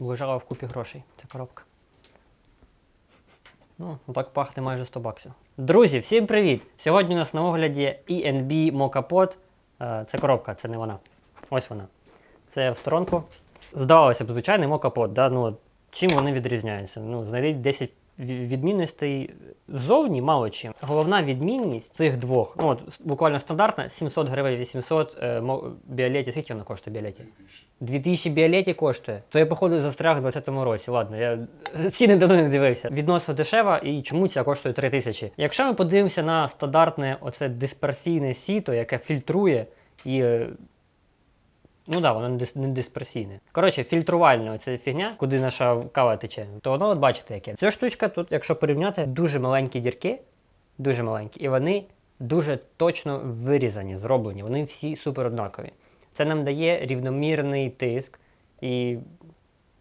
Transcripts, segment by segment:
лежала в купі грошей. Ця коробка. Ну, так пахне майже 100 баксів. Друзі, всім привіт! Сьогодні у нас на огляді ENB Mocapod. Е, Це коробка, це не вона. Ось вона. Це в сторонку. Здавалося б, звичайний Mocha Да? Ну, чим вони відрізняються? Ну, знайдіть 10 ві- відмінностей ззовні мало чим. Головна відмінність цих двох, ну от буквально стандартна, 700 гривень 800 е, біолеті. Скільки вона коштує біолеті? 2000 біолеті коштує. То я, походу, застряг у 20-му році. Ладно, я ціни давно не дивився. Відносно дешева і чому ця коштує 3000. Якщо ми подивимося на стандартне оце дисперсійне сіто, яке фільтрує і. Ну да, воно не, дис, дисперсійне. Коротше, фільтрувальне оця фігня, куди наша кава тече, то воно от бачите яке. Ця штучка тут, якщо порівняти, дуже маленькі дірки, дуже маленькі, і вони дуже точно вирізані, зроблені. Вони всі супер однакові. Це нам дає рівномірний тиск і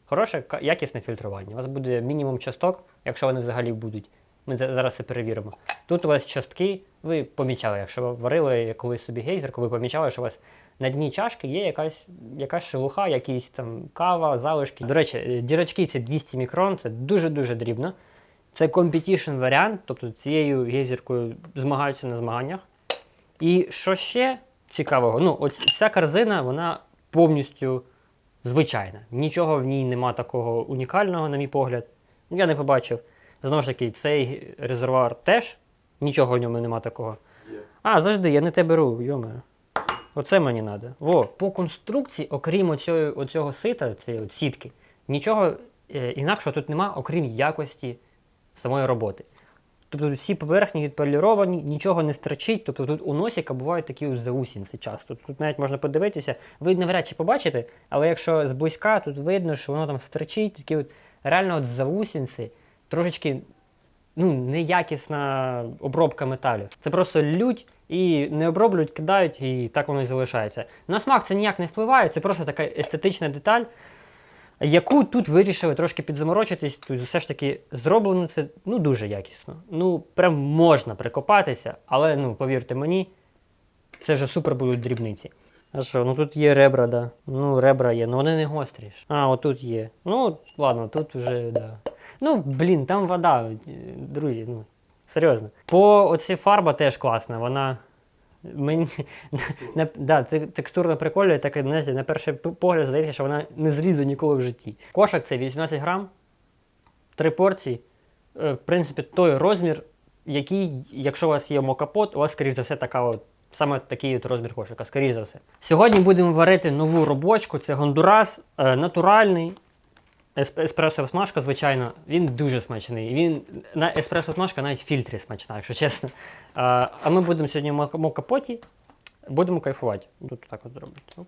хороше, якісне фільтрування. У вас буде мінімум часток, якщо вони взагалі будуть. Ми за- зараз це перевіримо. Тут у вас частки, ви помічали, якщо ви варили колись собі гейзерку, ви помічали, що у вас на дні чашки є якась, якась шелуха, якісь там кава, залишки. До речі, е, дірочки це 200 мікрон, це дуже-дуже дрібно. Це competition варіант, тобто цією гейзеркою змагаються на змаганнях. І що ще цікавого? Ну, ось ця корзина, вона повністю звичайна. Нічого в ній нема такого унікального, на мій погляд. Я не побачив. Знову ж таки, цей резервуар теж нічого в ньому нема такого. А, завжди, я не те беру, йоме. Оце мені треба. Во, по конструкції, окрім оцього, оцього сита, цієї сітки, нічого е, інакшого тут нема, окрім якості самої роботи. Тобто всі поверхні відполіровані, нічого не строчить. Тобто тут у носіка бувають такі заусінці часто. Тут навіть можна подивитися, ви навряд чи побачите, але якщо зблизька, тут видно, що воно там строчить, такі от реально от заусінці, трошечки ну, неякісна обробка металів. Це просто лють і не оброблюють, кидають, і так воно і залишається. На смак це ніяк не впливає, це просто така естетична деталь, яку тут вирішили трошки підзаморочитись. Тут все ж таки зроблено це ну, дуже якісно. Ну, прям можна прикопатися, але ну, повірте мені, це вже супер будуть дрібниці. А що, ну тут є ребра, да. Ну, ребра є, ну вони не гострі ж. А, отут є. Ну, ладно, тут вже, да. Ну, блін, там вода, друзі, ну, серйозно. По оці фарба теж класна, вона. Мені на, да, це текстурно прикольно, так знаєте, на перший погляд здається, що вона не злізе ніколи в житті. Кошик це 18 грам, три порції. Е, В принципі, той розмір, який, якщо у вас є мокапот, у вас, скоріш за все, така от, саме такий от розмір кошика, скоріш за все. Сьогодні будемо варити нову робочку, це гондурас, е, натуральний. Есп- Еспресо смажка, звичайно, він дуже смачний. Він на еспресо смажка навіть в фільтрі смачна, якщо чесно. А, а ми будемо сьогодні в мока- мокапоті, будемо кайфувати. Тут так от. Оп.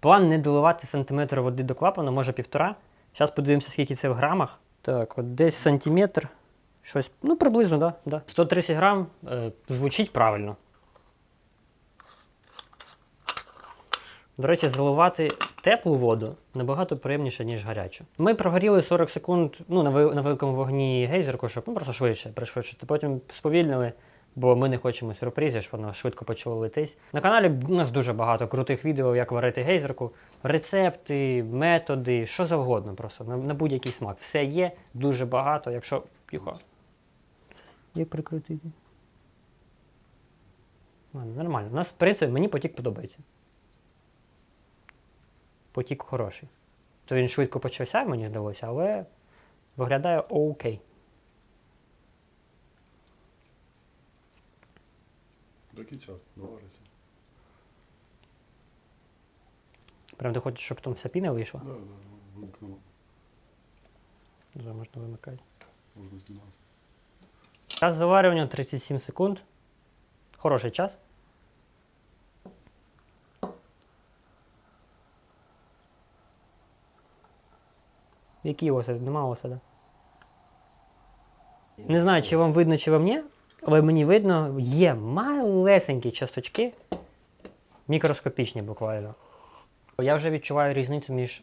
План не доливати сантиметр води до клапана, може півтора. Зараз подивимося, скільки це в грамах. Так, от десь сантиметр. Щось, ну приблизно. Да, да. 130 грам е, звучить правильно. До речі, заливати теплу воду набагато приємніше, ніж гарячу. Ми прогоріли 40 секунд ну, на, ви- на великому вогні гейзерку, щоб ну, просто швидше пришвидшити. Потім сповільнили, бо ми не хочемо сюрпризів, щоб воно швидко почало летись. На каналі у нас дуже багато крутих відео, як варити гейзерку, рецепти, методи, що завгодно просто, на, на будь-який смак. Все є, дуже багато, якщо. Тихо. Як прикрутити? Ладно, нормально. У нас, в принципі, мені потік подобається потік хороший. То він швидко почався, мені здалося, але виглядає окей. До кінця довариться. Прям ти хочеш, щоб там вся піна вийшла? Да, да, вимкнуло. Вже можна вимикати. Можна знімати. Час заварювання 37 секунд. Хороший час. Який осад? Нема осада. Не знаю, чи вам видно, чи вам ні, але мені видно, є малесенькі часточки, мікроскопічні буквально. Я вже відчуваю різницю між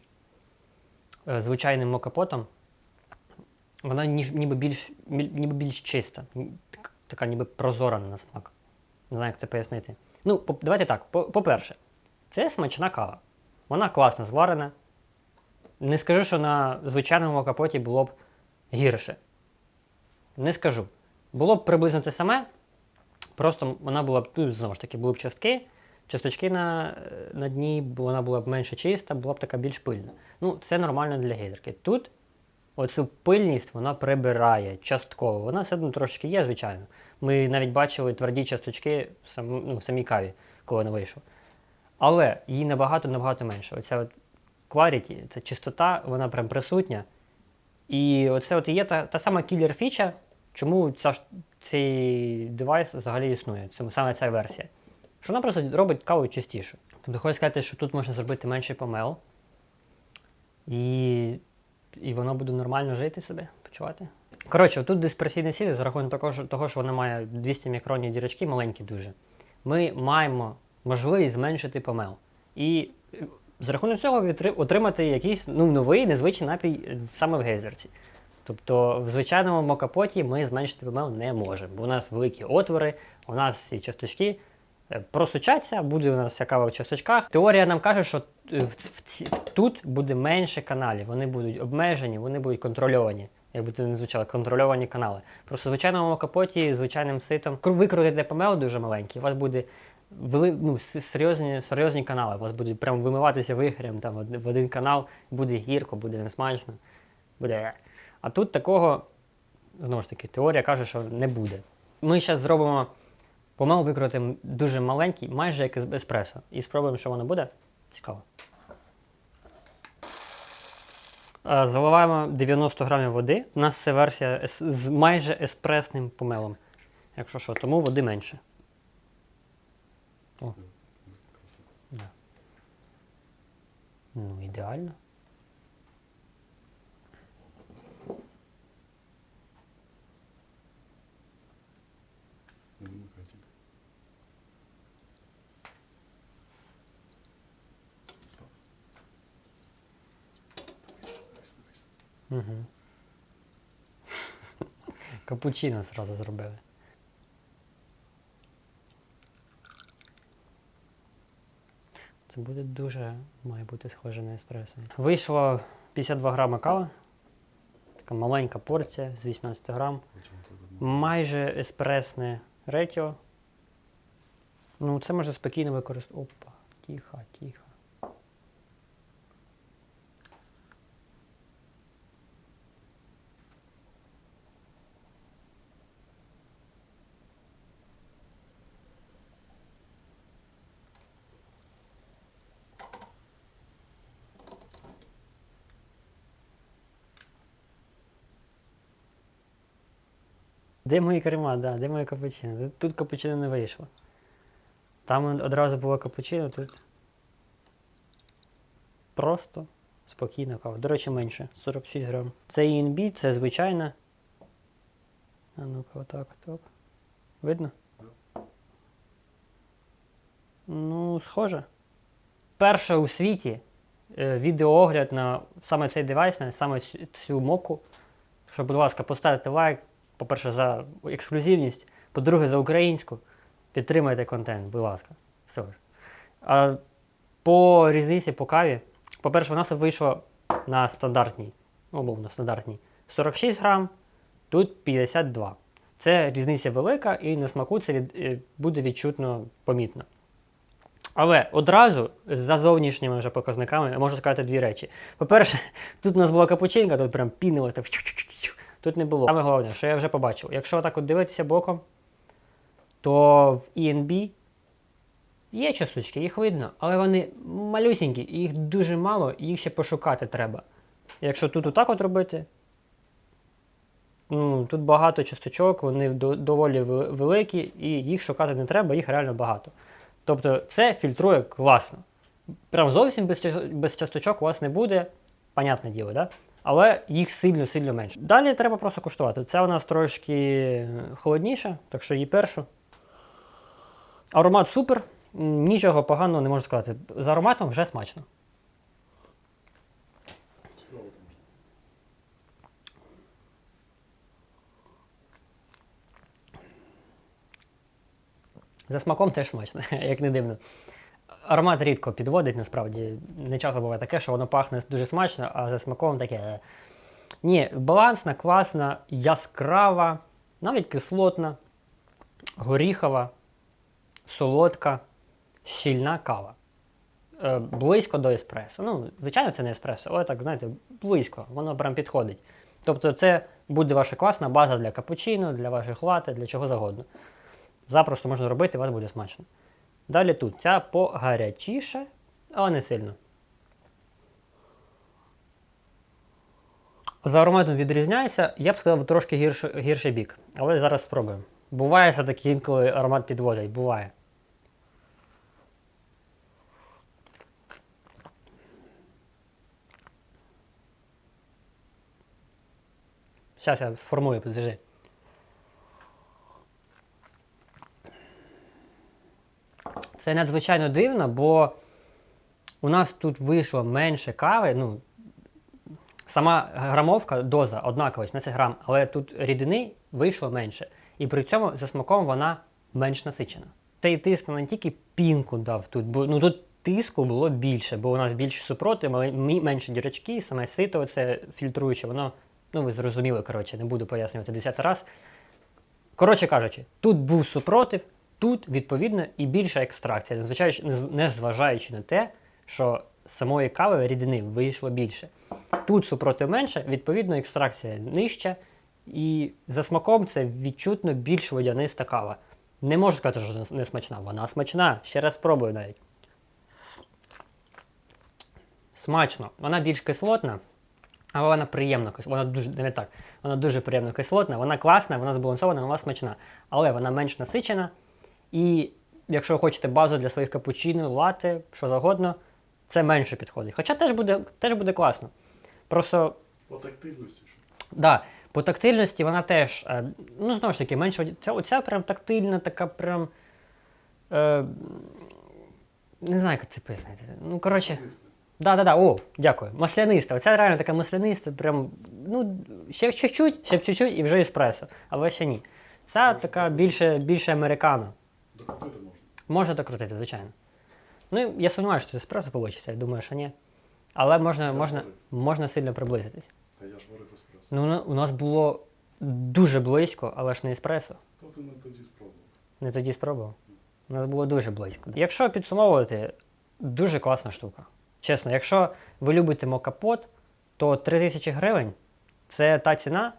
е, звичайним мокапотом. Вона ніби, більш, ніби більш чиста, така ніби прозора на смак. Не знаю, як це пояснити. Ну, давайте так. По-перше, це смачна кава. Вона класно зварена. Не скажу, що на звичайному капоті було б гірше. Не скажу. Було б приблизно те саме, просто вона була б тут, знову ж таки, були б частки, часточки на, на дні, вона була б менше чиста, була б така більш пильна. Ну, це нормально для гейдерки. Тут оцю пильність вона прибирає частково. Вона все одно трошки є, звичайно. Ми навіть бачили тверді часточки в сам, ну, в самій каві, коли вона вийшла. Але її набагато-набагато менше. Оця от clarity, ця чистота, вона прям присутня. І оце от є та, та сама кілер фіча, чому ця, цей девайс взагалі існує. Це саме ця версія. Що вона просто робить каву чистіше. Тобто хочу сказати, що тут можна зробити менший помел. І, і воно буде нормально жити себе, почувати. Коротше, тут дисперсійний сіль за рахунок того, що- того, що вона має 200 мікронні дірочки, маленькі дуже. Ми маємо можливість зменшити помел. І за рахунок цього отримати якийсь ну, новий, незвичний напій е, саме в гейзерці. Тобто в звичайному мокапоті ми зменшити помел не можемо, бо у нас великі отвори, у нас ці часточки е, просучаться, буде у нас цікаво в часточках. Теорія нам каже, що е, тут буде менше каналів, вони будуть обмежені, вони будуть контрольовані. Як би це не звучало, контрольовані канали. Просто в звичайному капоті, звичайним ситом. Кру- Викрутите помел дуже маленький, у вас буде вели, ну, серйозні, серйозні канали. У вас будуть прям вимиватися вихрем там, в один канал, буде гірко, буде несмачно. Буде. А тут такого, знову ж таки, теорія каже, що не буде. Ми зараз зробимо помел, викрутимо дуже маленький, майже як еспресо. І спробуємо, що воно буде. Цікаво. Заливаємо 90 грамів води. У нас це версія з майже еспресним помелом. Якщо що, тому води менше. О. Да. Ну, ідеально. Угу. Капучино зразу зробили. Це буде дуже, має бути схоже на еспресо. Вийшло 52 грама кави. Така маленька порція з 18 грам. Майже еспресне ретіо. Ну, це можна спокійно використовувати. Опа, тихо, тихо. Де мої крема, да, де моє капучино? Тут, капучино не вийшло. Там одразу було капучино, тут просто спокійна кава. До речі, менше 46 грам. Це ENB, це звичайна. А ну-ка, отак, отак. Видно? Ну, схоже. Перше у світі е, відеоогляд на саме цей девайс, на саме цю, моку. Що, будь ласка, поставте лайк. По-перше, за ексклюзивність, по-друге, за українську. Підтримайте контент, будь ласка. Все ж. А по різниці по каві. По-перше, у нас вийшло на стандартній, ну, умовно стандартній 46 грам, тут 52. Це різниця велика, і на смаку це від, е, буде відчутно помітно. Але одразу за зовнішніми вже показниками я можу сказати дві речі. По-перше, тут у нас була капучинка, тут прям пінило, так чу-чу-чу-чу. Тут не було. Саме головне, що я вже побачив. Якщо так от дивитися боком, то в ENB є часточки, їх видно, але вони малюсінькі, їх дуже мало, їх ще пошукати треба. Якщо тут отак от робити, ну, тут багато часточок, вони доволі великі, і їх шукати не треба, їх реально багато. Тобто це фільтрує класно. Прям зовсім без, без часточок у вас не буде, понятне діло, да? Але їх сильно-сильно менше. Далі треба просто куштувати. Це у нас трошки холодніше, так що її першу. Аромат супер, нічого поганого не можу сказати. З ароматом вже смачно. За смаком теж смачно, як не дивно. Аромат рідко підводить, насправді. Не часто буває таке, що воно пахне дуже смачно, а за смаком таке. Ні, балансна, класна, яскрава, навіть кислотна, горіхова, солодка, щільна кава. Е, близько до еспресо. Ну, звичайно, це не еспресо, але так, знаєте, близько, воно прям підходить. Тобто, це буде ваша класна база для капучино, для ваших лати, для чого завгодно. Запросто можна робити, у вас буде смачно. Далі тут ця погарячіше, але не сильно. За ароматом відрізняється, я б сказав, трошки гірше, гірший бік. Але зараз спробуємо. Буває все-таки інколи аромат підводить, буває. Зараз я сформую, подожди. Це надзвичайно дивно, бо у нас тут вийшло менше кави. Ну, сама грамовка, доза однакова, 15 грам, але тут рідини вийшло менше. І при цьому за смаком вона менш насичена. Цей тиск не тільки пінку дав тут, бо ну тут тиску було більше, бо у нас більше супроти, менше дірочки, саме сито, це фільтруюче, воно, ну ви зрозуміли, коротше, не буду пояснювати 10 раз. Коротше кажучи, тут був супротив, тут, відповідно, і більша екстракція, незважаючи, незважаючи на те, що самої кави рідини вийшло більше. Тут супротив менше, відповідно, екстракція нижча, і за смаком це відчутно більш водяниста кава. Не можу сказати, що не смачна. Вона смачна. Ще раз спробую навіть. Смачно. Вона більш кислотна, але вона приємно. Вона дуже не так. Вона дуже приємно кислотна, вона класна, вона збалансована, вона смачна. Але вона менш насичена. І якщо ви хочете базу для своїх капучино, лати, що завгодно, це менше підходить. Хоча теж буде, теж буде класно. Просто По тактильності. Да, по тактильності вона теж, е, ну знову ж таки, менше. Ця, оця прям тактильна, така прям. Е, не знаю, як це пояснити. Ну, коротше. Да, да, да, о, дякую. Масляниста. Оця реально така масляниста, прям, ну, ще чуть-чуть, ще чуть-чуть і вже еспресо. Але ще ні. Ця така більше, більше американо. Докрутити можна. Можна докрутити, звичайно. Ну, я сумніваюся, що це еспресо вийде, я думаю, що ні. Але можна, можна, можна сильно приблизитись. А я ж варив еспресо. Ну, у нас було дуже близько, але ж не еспресо. То ти не тоді спробував. Не тоді спробував. У нас було дуже близько. Якщо підсумовувати, дуже класна штука. Чесно, якщо ви любите мокапот, то 3000 гривень це та ціна,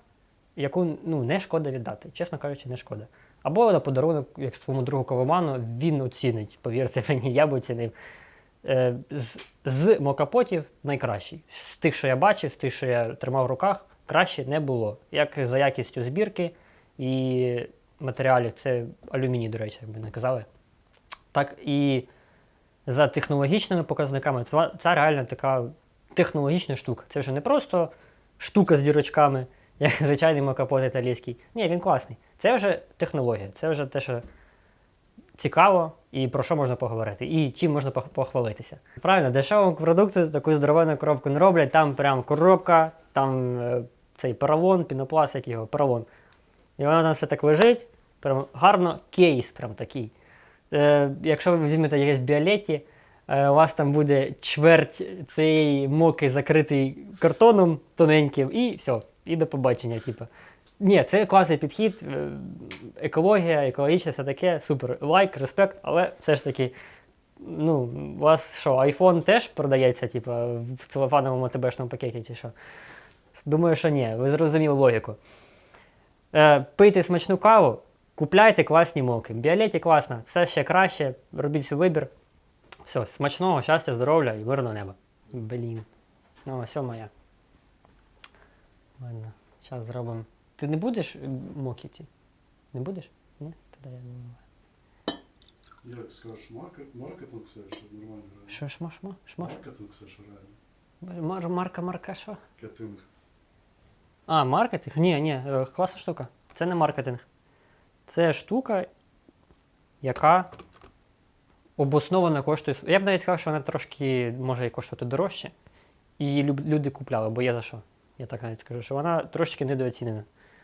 яку ну, не шкода віддати. Чесно кажучи, не шкода. Або на подарунок, як своєму другу Ковоману, він оцінить, повірте мені, я б оцінив. Е, з, з мокапотів найкращий. З тих, що я бачив, з тих, що я тримав в руках, краще не було. Як за якістю збірки і матеріалів, це алюміній, до речі, як би не казали. Так і за технологічними показниками, це, це реально така технологічна штука. Це вже не просто штука з дірочками, як звичайний мокапот італійський. Ні, він класний. Це вже технологія, це вже те, що цікаво і про що можна поговорити, і чим можна похвалитися. Правильно, дешевому продукту таку здоровенну коробку не роблять, там прям коробка, там е, цей поролон, пінопласт, як його, поролон. І воно там все так лежить, прям гарно, кейс прям такий. Е, якщо ви візьмете якесь біолетті, е, у вас там буде чверть цієї моки закритий картоном тоненьким, і все, і до побачення. Типу. Ні, це класний підхід, е, екологія, екологічне, все таке, супер. Лайк, респект, але все ж таки, ну, у вас що, iPhone теж продається, типу, в целофановому ТБшному пакеті чи що? Думаю, що ні, ви зрозуміли логіку. Е, пийте смачну каву, купляйте класні моки. Біолеті класна, це ще краще, робіть свій вибір. Все, смачного, щастя, здоров'я і мирного неба. Блін. Ну, все моя. Ладно, зараз зробимо. Ти не будеш е, моки ці? Не будеш? Ні? Тоді я не можу. Як скажеш, маркет, маркетинг все, що нормально грає. Що, шма, шма? Шма? Маркетинг все, що реально. Мар- марка, марка, що? Кетинг. А, маркетинг? Ні, ні, е, класна штука. Це не маркетинг. Це штука, яка обоснована коштує. с- Я б навіть сказав, що вона трошки може і коштувати дорожче. І люб- люди купляли, бо є за що. Я так навіть скажу, що вона трошки недооцінена.